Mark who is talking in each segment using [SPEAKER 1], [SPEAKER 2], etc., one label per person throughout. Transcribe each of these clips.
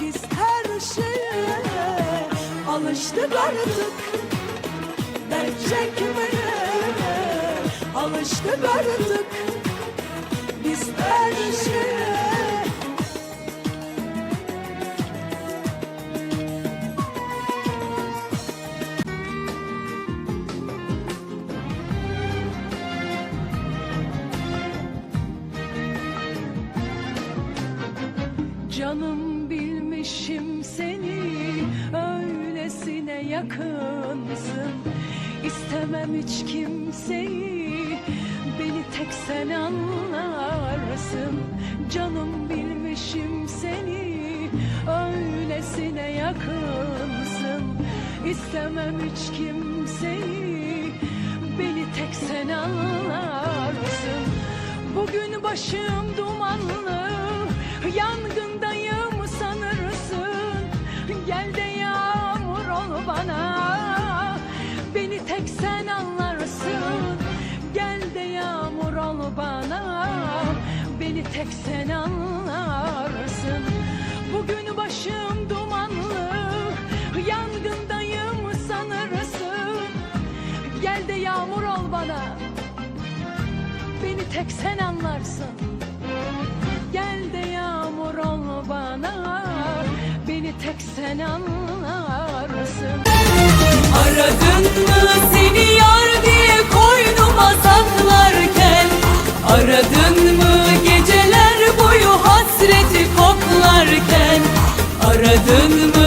[SPEAKER 1] Biz her şeye alıştık artık. Dert çekmeye alıştık artık. Biz her şeye İstemem hiç kimseyi. Beni tek sen anlarsın. Canım bilmişim seni. Öylesine yakınsın. İstemem hiç kimseyi. Beni tek sen anlarsın tek sen anlarsın. Bugün başım dumanlı Yangındayım sanırsın. Gel de yağmur ol bana Beni tek sen anlarsın. Gel de yağmur ol bana Beni tek sen anlarsın.
[SPEAKER 2] Aradın mı seni koklarken Aradın mı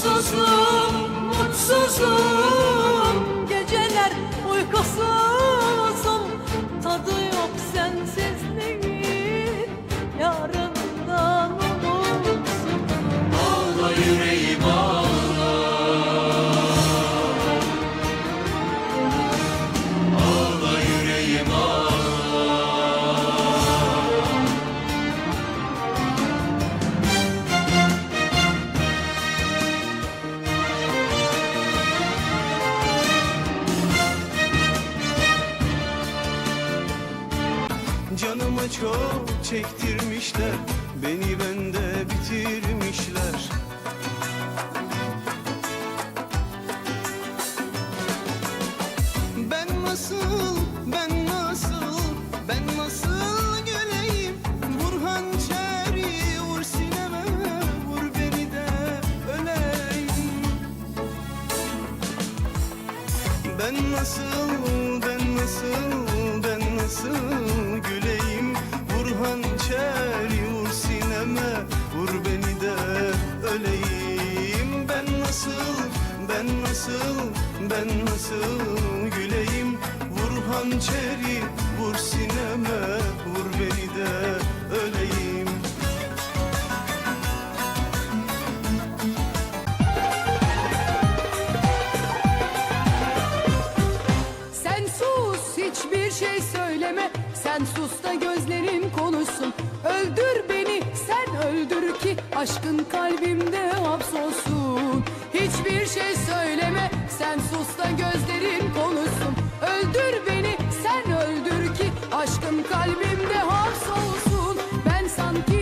[SPEAKER 1] Mutsuzum, mutsuzum Geceler uykusuzum. Tadı
[SPEAKER 3] Canıma çok çektirmişler Beni bende bitirmişler. Ben nasıl, ben nasıl, ben nasıl göreyim Vur hançeri, vur sineme, vur beni de öleyim. Nasıl ben nasıl güleyim? Vur hançeri vur sineme vur beni de öleyim.
[SPEAKER 4] Sen sus hiçbir şey söyleme. Sen sus da gözlerin konuşsun. Öldür beni sen öldür ki Aşkın kalbimde hapsolsun Sen sus da gözlerin konuşsun. Öldür beni sen öldür ki Aşkın kalbimde hapsolsun. Ben sanki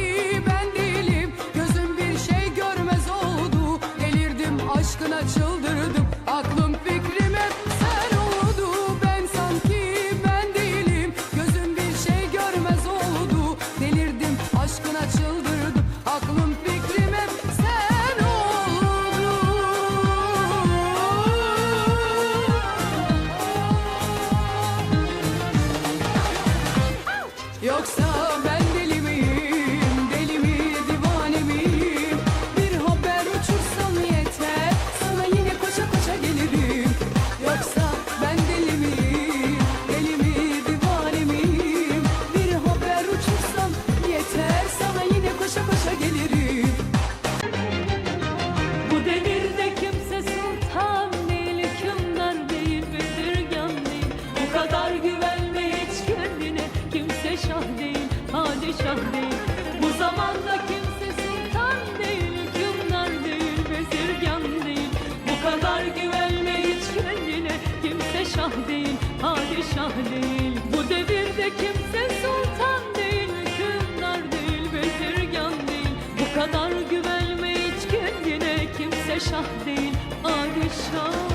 [SPEAKER 1] değil. Bu devirde kimse sultan değil, hükümdar değil, bezirgan değil. Bu kadar güvenme hiç kendine, kimse şah değil, padişah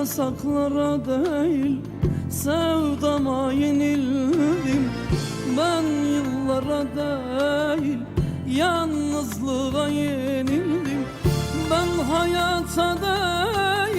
[SPEAKER 2] yasaklara değil sevdama yenildim Ben yıllara değil yalnızlığa yenildim. Ben hayata değil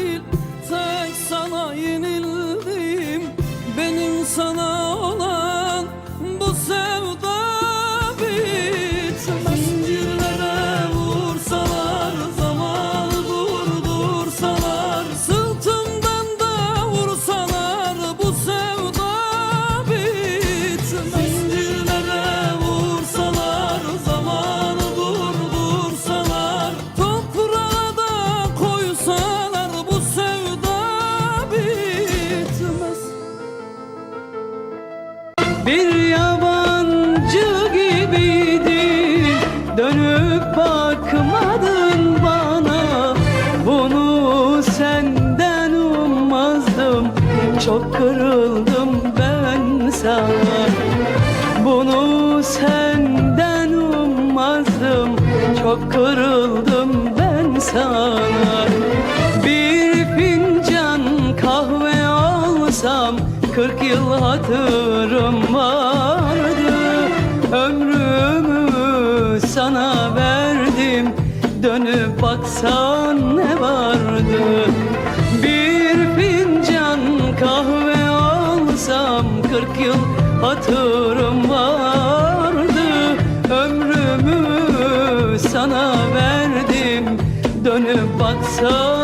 [SPEAKER 2] Dönüp bakmadın bana Bunu senden ummazdım. Çok kırıldım ben sana Bunu senden ummazdım. Çok kırıldım ben sana. Bir fincan kahve alsam Kırk yıl hatırım vardı Baksan ne vardı? Bir fincan kahve alsam Kırk yıl hatırım vardı. Ömrümü sana verdim Dönüp vardı